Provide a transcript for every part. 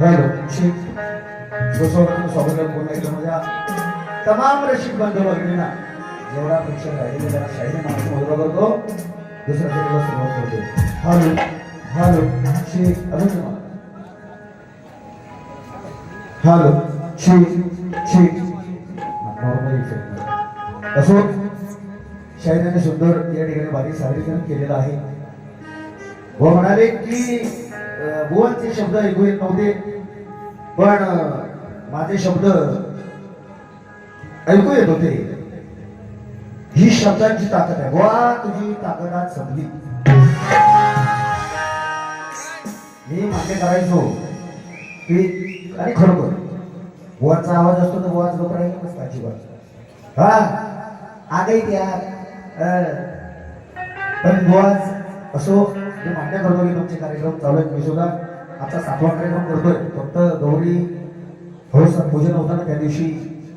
Hello Shri गोस्वामीचं स्वागत पुन्हा एकदा माझ्या? तमाम रसिक बांधव भगिनींना जेवढा प्रेक्षक राहिले त्याला शाहीने माणसं मोजरा करतो दुसऱ्या फेरीला सुरुवात करतो. हॅलो हॅलो श्री अरुण तुम्हाला. Hello Shri Shri normal effect असो शाहिराने सुंदर या ठिकाणी बारीक सादरीकरण केलेलं आहे. व म्हणाले की बुवांचे शब्द ऐकू येत नव्हते. पण माझे शब्द ऐकू येत होते. ही शब्दांची ताकद आहे. वा तुझी ताकद आज संपली. मी मान्य करायचो. की आणि खरोखर. बुवाचा आवाज असतो तर बुवाच लोक राहील नसता अजिबात. हा? आगाई त्या पण बुवाज असो मी मान्य करतो की तुमचे कार्यक्रम चालू आहेत मी सुद्धा आता सातवा कार्यक्रम करतोय. फक्त गौरी हौस पूजन होतं ना त्या दिवशी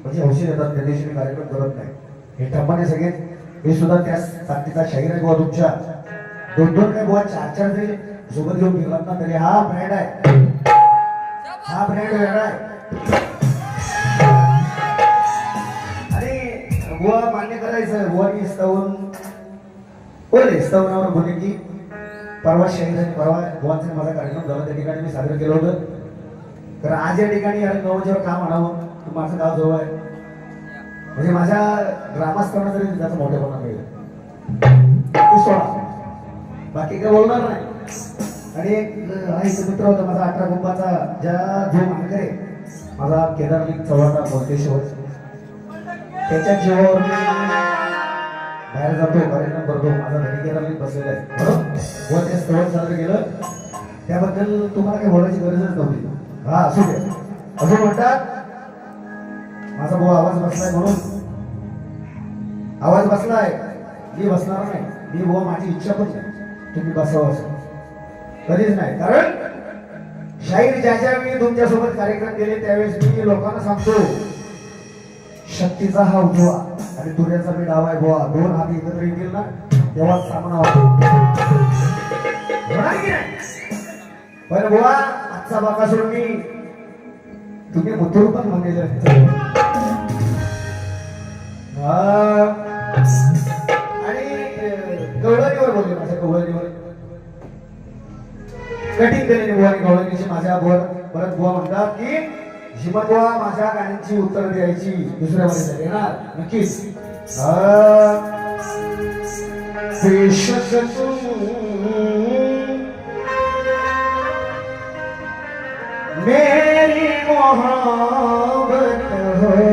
म्हणजे हौशी येतात त्या दिवशी मी कार्यक्रम करत नाही. हे ठप्पाने सगळे हे सुद्धा त्या ताकदीचा शाहीर आहे बुवा तुमच्या. दोन दोन काय बुवा चार चार जरी सोबत घेऊन गेलात ना तरी हा ब्रँड आहे. हा ब्रँड वेगळा आहे. आणि गोवा मान्य करायचं बुवानी स्तवन बोलले स्तवनावर बोलले की परवा शहीद परवा बुवांचा माझा कार्यक्रम झाला. त्या ठिकाणी मी साजरं केलं होतं. तर आज या ठिकाणी अरे नवजेवर का म्हणावं? तू माझं गाव जवळ आहे. म्हणजे माझ्या ग्रामस्थांना तरी त्याचा मोठेपणा मिळेल. सोडा. बाकी काय बोलणार नाही. आणि एक मित्र होता माझा अठरा कुंभाचा ज्या जो मानकरे माझा केदारलिंग चव्हाण बोलतेश्वर त्याच्या जीवावर बाहेर जातो कार्यक्रम करतो माझा घरी केदारलिंग बसलेला आहे. बरोबर? व ते स्थळ साजरं केलं. त्याबद्दल तुम्हाला काही बोलायची गरजच नव्हती. हा असू दे. अजून म्हणतात माझा भाऊ आवाज बसलाय म्हणून. आवाज बसलाय. मी बसणार नाही. मी भाऊ माझी इच्छा पण नाही. तुम्ही बसावं असं. कधीच नाही. कारण शाहीर ज्या ज्या मी तुमच्यासोबत कार्यक्रम केले त्यावेळेस मी लोकांना सांगतो शक्तीचा हा उजवा. आणि दुर्याचा मी डाव आहे बुवा. दोन हात एकत्र येतील ना तेव्हा सामना होतो पण बुवा आजचा बाकासुर मी तुम्ही मुतूर पण म्हणलेले आणि अं, गवळणीवर बोलले माझ्या गवळणीवर कठीण केलेली बुवा आणि गवळणीची माझ्या बुवा परत बुवा म्हणतात की हिमत माझ्या गाण्यांची उत्तर द्यायची. दुसऱ्या मध्ये देणार नक्कीच. मेरी मोहब्बत है.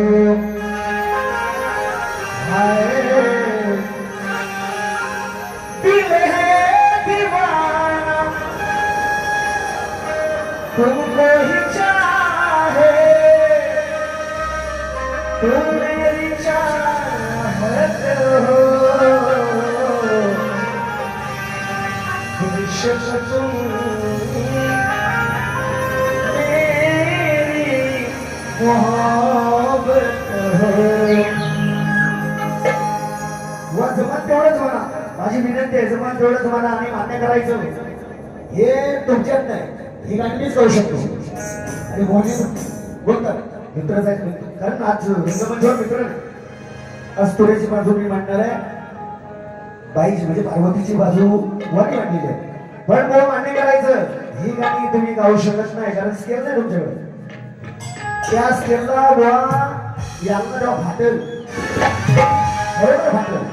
माझी विनंती आहे जमा तेवढं तुम्हाला आम्ही मान्य करायचं हे तुमच्यात नाही. ही गाणी मीच करू शकतो. आणि बोलणी बोलतात मित्रच आहेत कारण आज रंगमंचावर मित्र आज तुऱ्याची बाजू मी मांडणार आहे. बाईची म्हणजे पार्वतीची बाजू वाणी मांडलेली आहे. पण भाऊ मान्य करायचं ही गाणी तुम्ही गाऊ शकत नाही कारण स्केल नाही तुमच्याकडे. त्या स्केलला बुवा यांना जेव्हा फाटेल बरोबर फाटेल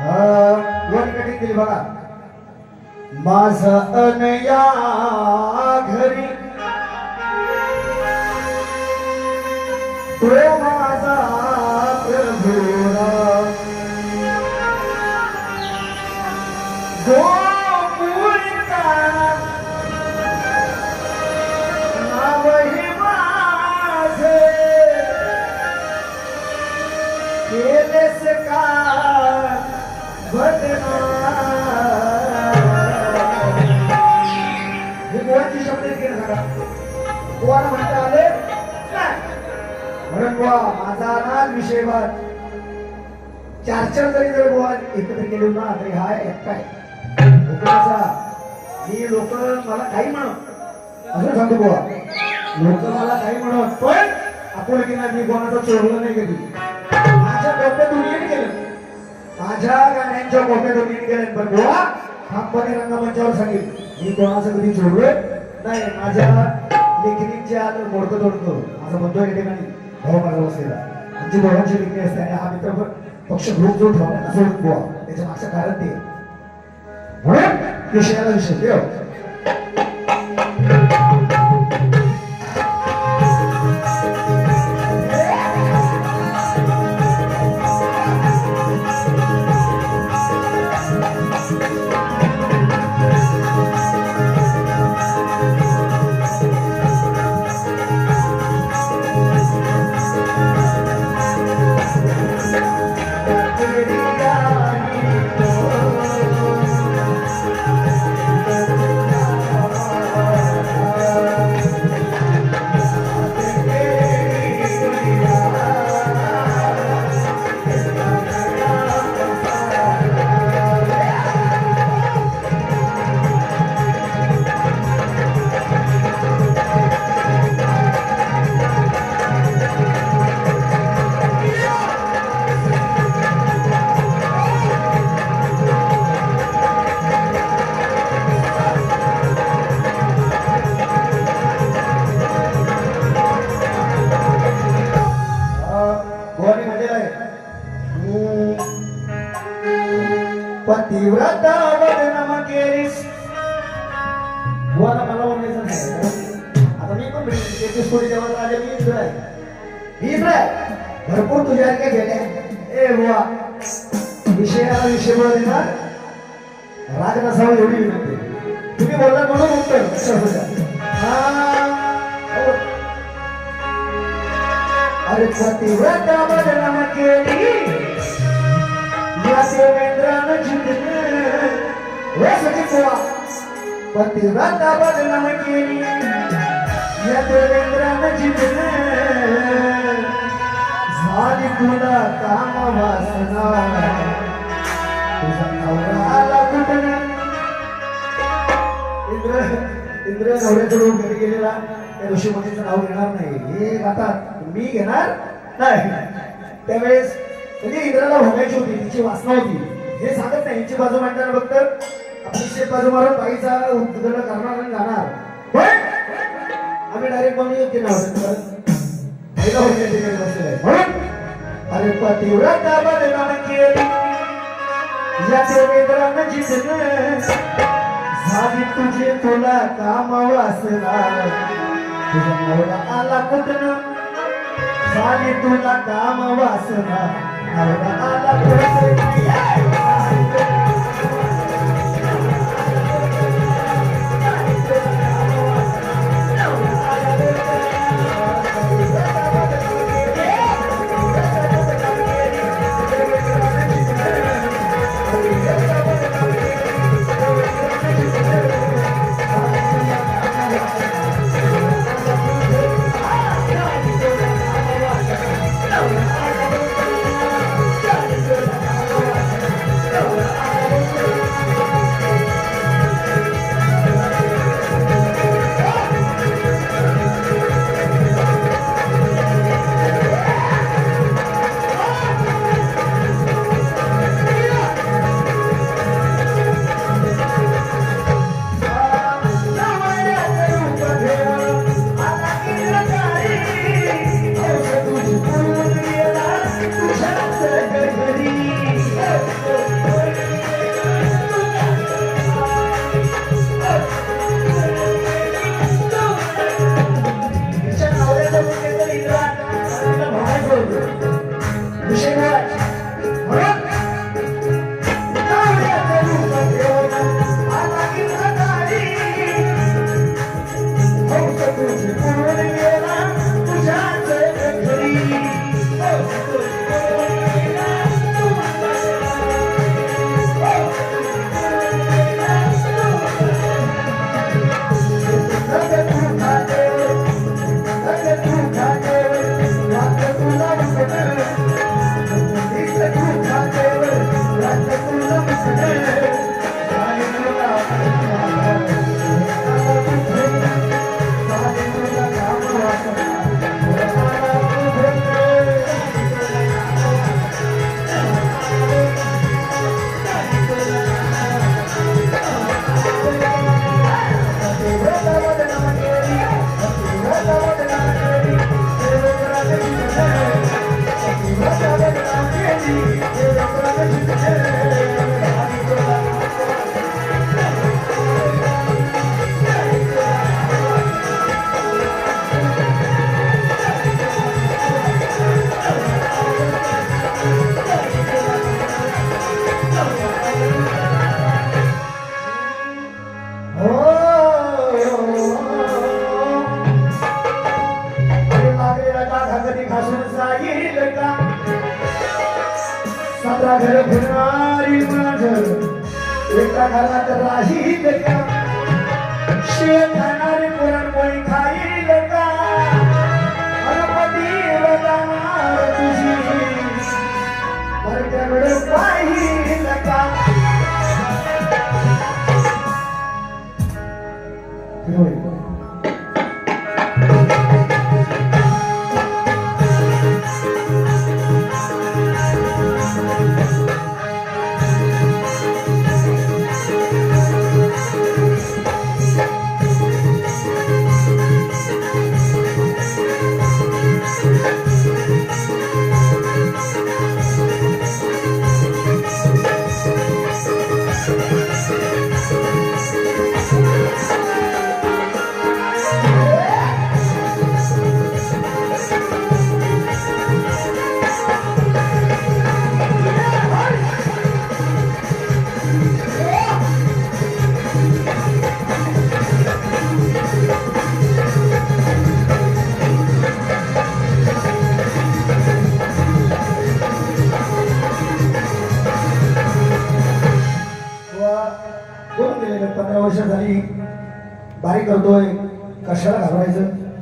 हा. कटिंग केली बघा माझ अनया घरी. तो माझा प्रभुरा. गोवाला म्हणता आले? म्हणून बुवा माझा ना विषय बात चार चार जरी जर बुवा एकत्र केले ना तरी हा एकटा आहे. हुकुमाचा. ही लोक मला काही म्हणत असं सांगतो बुवा लोक मला काही म्हणत पण आपण की नाही मी कोणाचं चोरलं नाही कधी. माझ्या डोक्यात उडीन केलं. माझ्या गाण्यांच्या डोक्यात उडीन केलं. पण बुवा ठामपणे रंगमंचावर सांगेल. मी कोणाचं कधी चोरलोय? नाही माझ्या लेखणीचे आत मोडकं तोडतो माझा बंधू या ठिकाणी. हो, भाऊ माझा बसलेला आमची दोघांची लेखणी असते आणि हा मित्र पक्ष ग्रुप जो ठेवला असं बुवा त्याच्या मागचं कारण ते. म्हणून विषयाला विषय देव you. सारखे तुझ्या ए बुवा. विषयाला विषय बोला देणार राग नसावा एवढी विनंती. तुम्ही बोलला म्हणून उत्तर. अरे पतिव्रता बदनाम केली. या देवेंद्रानं जिंकलं. हो, हे सगळी गोवा पतिव्रता वदनम केली. या देवेंद्रानं जिंकलं. झाली तुला काम वासना. तुझा नवरा आला कुठं? इंद्र इंद्र नवऱ्याकडून घरी गेलेला. त्या ऋषीपतीचं नाव घेणार नाही. हे आता मी घेणार नाही. त्यावेळेस म्हणजे इंद्राला भोगायची होती. तिची वासना होती. हे सांगत नाही. यांची बाजू मांडताना फक्त आपली बाजू मारून बाईचा उद्घाटन करणार आणि जाणार. पण आम्ही डायरेक्ट म्हणून योग्य नाव पहिला होते म्हणून अरे पतिव्रता बदनाम केली याचे वेदरान जिजन झाली तुझे तुला काम वासना तुझा नवरा आला कुठं झाली तुला काम वासना नवरा आला कुठं घरा घर फिरणारी माझ एका घरात राहील का? शेत खाणारी पुरणपोळी खाईल का? गणपतीला तुझी. मरत्या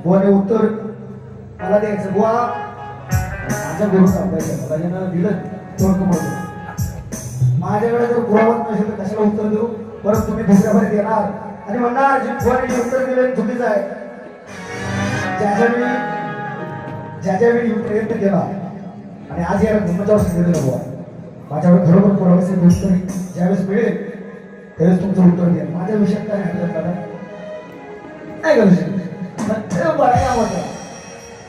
घालवायचं उत्तर मला द्यायचं. बुवा माझ्या गुरु सांगायचं. मला ज्यानं दिलं तोडक म्हणतो माझ्याकडे जर पुरावाच नसेल तर कशाला उत्तर देऊ? परत तुम्ही दुसऱ्यापर्यंत येणार आणि म्हणणार जी बुवाने जे उत्तर दिलं चुकीचं आहे. ज्याच्या वेळी ज्याच्या वेळी प्रयत्न केला आणि आज याला धर्माच्यावर सांगितलं बुवा माझ्याकडे खरोखर पुराव्याचे उत्तर ज्यावेळेस मिळेल त्यावेळेस तुमचं उत्तर द्या माझ्या विषयात काय हरकत दादा काय करू शकत फक्त बघायला आवडतं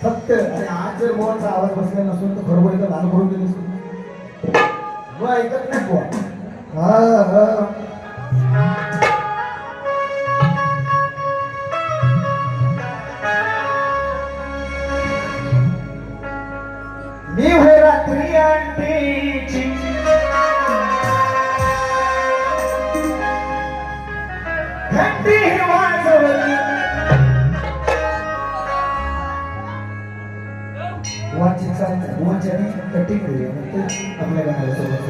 फक्त आणि आज जर मोहनचा आवाज बसलेला नसून तर बरोबर एकदा लाल करून दिली मग ऐकत नाही बुवा. हा हा. मी चालतं वाच्याने कटिंग करूया ते आपल्या गाण्याला सोबत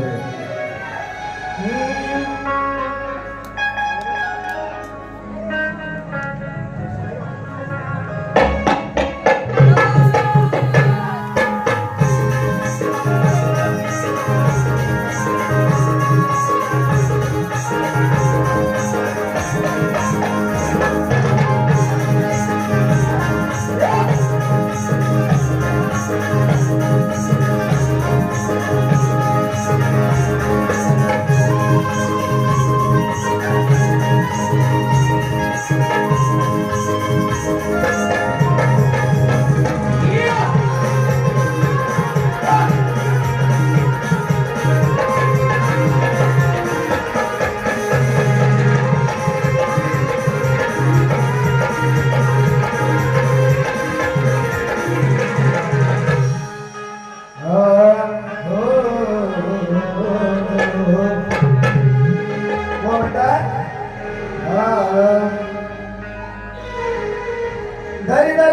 करूया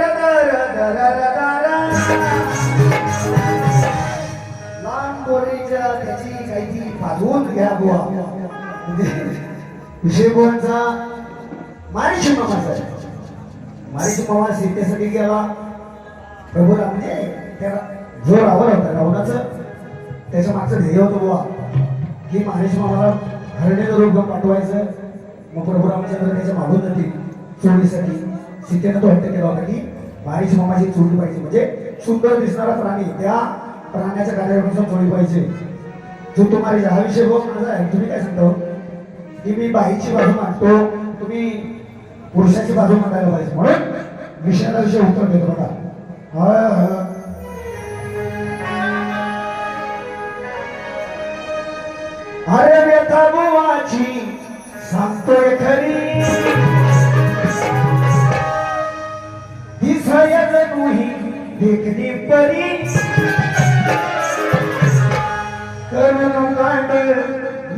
विषय कोणचा मारिशी मामाचा मारिशी मामा सीतेसाठी गेला प्रभू रामने म्हणजे त्याला जो रावण होता रावणाचं त्याच्या मागचं ध्येय होतं बुवा की महारेश मामाला हरणीचं रूप पाठवायचं मग प्रभू रामचंद्र त्याच्या मागून जातील चोरीसाठी सीतेनं तो हत्या केला होता की महारेश मामाची चोरी पाहिजे. म्हणजे सुंदर दिसणारा प्राणी त्या प्राण्याच्या कार्यानुसार सोडली पाहिजे. जो तुम्हाला हा विषय बघ माझा आहे. तुम्ही काय सांगतो हो? की मी बाईची बाजू मांडतो तुम्ही पुरुषाची बाजू मांडायला पाहिजे. म्हणून विषयाला विषय उत्तर देतो बघा हा. अरे नाही देखणे परी करून कांड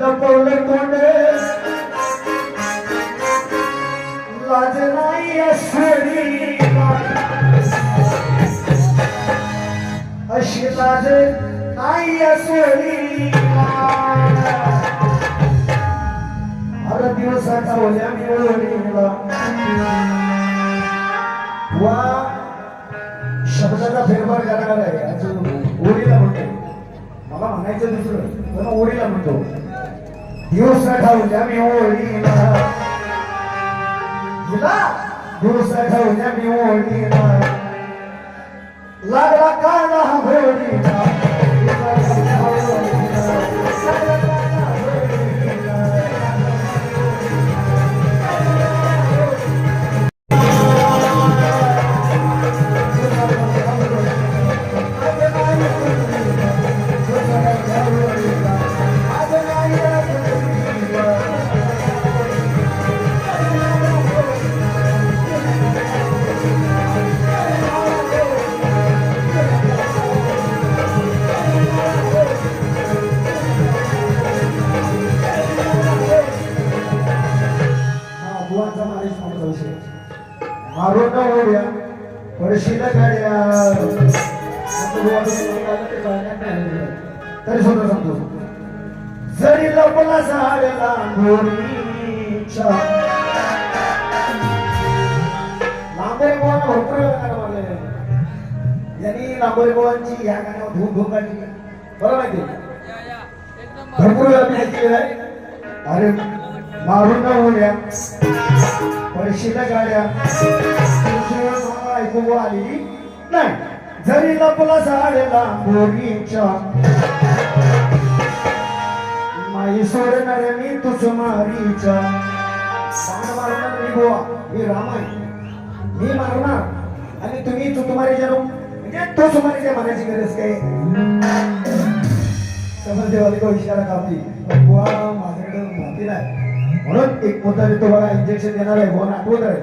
लपवलं तोंड. लाज नाही असली अशी लाज नाही सोडी अरे दिवस आठवल्या मी ओळीला वा. शब्दाचा फेरफार करणार आहे. अजून ओळीला म्हणतो मला म्हणायचं दुसरं. पण ओळीला म्हणतो. दिवस आठवल्या मी ओळीला दिवस आठवल्या मी ओळीला लागला काला होळीला तरी सुद्धा सांगतो जरी लपला झाडला गोरीच्या लांबोरी भरपूर यांनी लांबोरी बुवांची या गाण्यावर धूम धूम काढली बरं माहिती भरपूर वेळा मी ऐकलेलं आहे अरे मारून न होल्या पडशीला गाड्या. ऐकू आली नाही. जरी लपला झाडला गोरीच्या माई सोडणार मी तुझ मारीच्या. बाण मारणार मी गोवा मी राम आहे मी मारणार. आणि तुम्ही तू तुम्हाला जन्म म्हणजे तो तुम्हारे म्हणायची गरज काय? समज देवाली को इशारा कापली. पण बुवा माझ्याकडे माहिती नाही. म्हणून एक मुद्दा तो बघा इंजेक्शन देणार आहे हो, बुवा आठवत आहे.